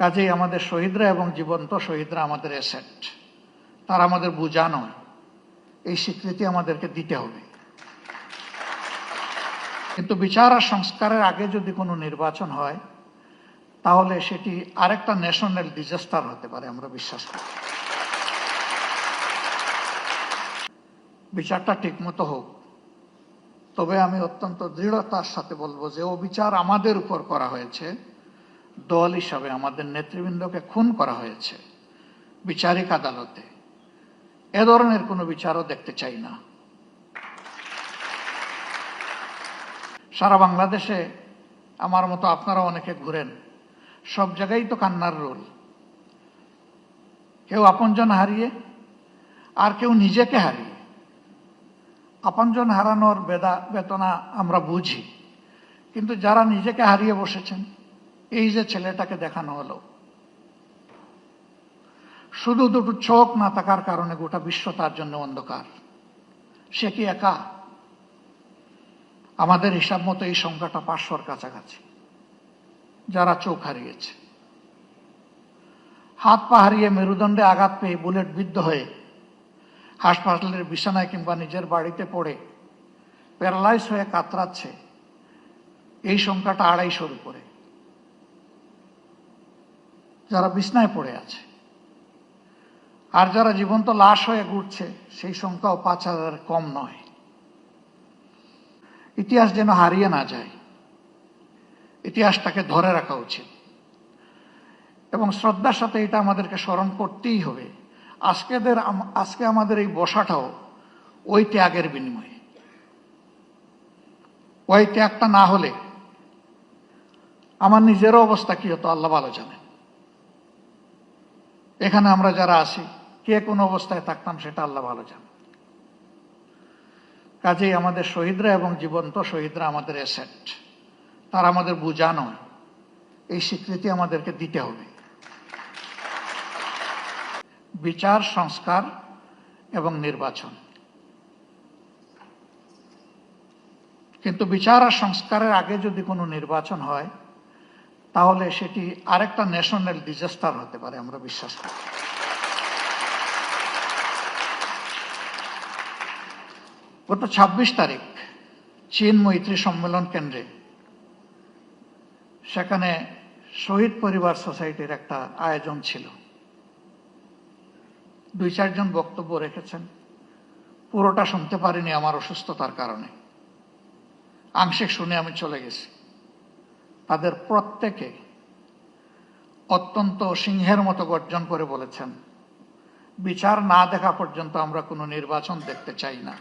কাজেই আমাদের শহীদরা এবং জীবন্ত শহীদরা আমাদের অ্যাসেট তারা আমাদের বোঝা নয়। এই স্বীকৃতি আমাদেরকে দিতে হবে। কিন্তু বিচার আর সংস্কারের আগে যদি কোনো নির্বাচন হয়, তাহলে সেটি আরেকটা ন্যাশনাল ডিজাস্টার হতে পারে, আমরা বিশ্বাস করি। বিচারটা ঠিকমতো হোক, তবে আমি অত্যন্ত দৃঢ়তার সাথে বলব যে, ও বিচার আমাদের উপর করা হয়েছে। দল হিসাবে আমাদের নেতৃবৃন্দকে খুন করা হয়েছে বিচারিক আদালতে। এ ধরনের কোনো বিচারও দেখতে চাই না। সারা বাংলাদেশে আমার মতো আপনারা অনেকে ঘুরেন, সব জায়গায় তো কান্নার রোল। কেউ আপনজন হারিয়ে, আর কেউ নিজেকে হারিয়ে। আপনজন হারানোর বেদা বেতনা আমরা বুঝি, কিন্তু যারা নিজেকে হারিয়ে বসেছেন এই যে ছেলেটাকে দেখানো হলো, শুধু দুটো চোখ না থাকার কারণে গোটা বিশ্ব তার জন্য অন্ধকার। সে কি একা? আমাদের হিসাব মতো এই সংখ্যাটা পাঁচশোর কাছাকাছি, যারা চোখ হারিয়েছে। হাত পা হারিয়ে মেরুদণ্ডে আঘাত পেয়ে বুলেট বিদ্ধ হয়ে হাসপাতালের বিছানায় কিংবা নিজের বাড়িতে পড়ে প্যারালাইজ হয়ে কাতরাচ্ছে, এই সংখ্যাটা আড়াইশোর উপরে। যারা বিছনায় পড়ে আছে। আর যারা জীবন্ত লাশ হয়ে ঘুরছে, সেই সংখ্যাও পাঁচ হাজার কম নয়। ইতিহাস যেন হারিয়ে না যায়। ইতিহাসটাকে ধরে রাখা উচিত। এবং শ্রদ্ধার সাথে এটা আমাদেরকে স্মরণ করতেই হবে। আজকেদের আজকে আমাদের এই বসাটাও ওই ত্যাগের বিনিময়ে। ওই ত্যাগটা না হলে আমার নিজেরও অবস্থা কি হতো, আল্লাহ ভালো জানেন। এখানে আমরা যারা আছি, কে কোন অবস্থায় থাকতাম সেটা আল্লাহ ভালো জানে। কাজেই আমাদের শহীদরা এবং জীবন্ত শহীদরা আমাদের অ্যাসেট তারা আমাদের বোঝা নয়, এই স্বীকৃতি আমাদেরকে দিতে হবে। বিচার, সংস্কার এবং নির্বাচন। কিন্তু বিচার আর সংস্কারের আগে যদি কোনো নির্বাচন হয় তাহলে সেটি আরেকটা ন্যাশনাল ডিজাস্টার হতে পারে, আমরা বিশ্বাস করি। গত ছাব্বিশ তারিখ চীন মৈত্রী সম্মেলন কেন্দ্রে, সেখানে শহীদ পরিবার সোসাইটির একটা আয়োজন ছিল। দুই চারজন বক্তব্য রেখেছেন। পুরোটা শুনতে পারিনি আমার অসুস্থতার কারণে। আংশিক শুনে আমি চলে গেছি। তাদের প্রত্যেকে অত্যন্ত সিংহের মতো গর্জন করে বলেছেন, বিচার না দেখা পর্যন্ত আমরা কোনো নির্বাচন দেখতে চাই না।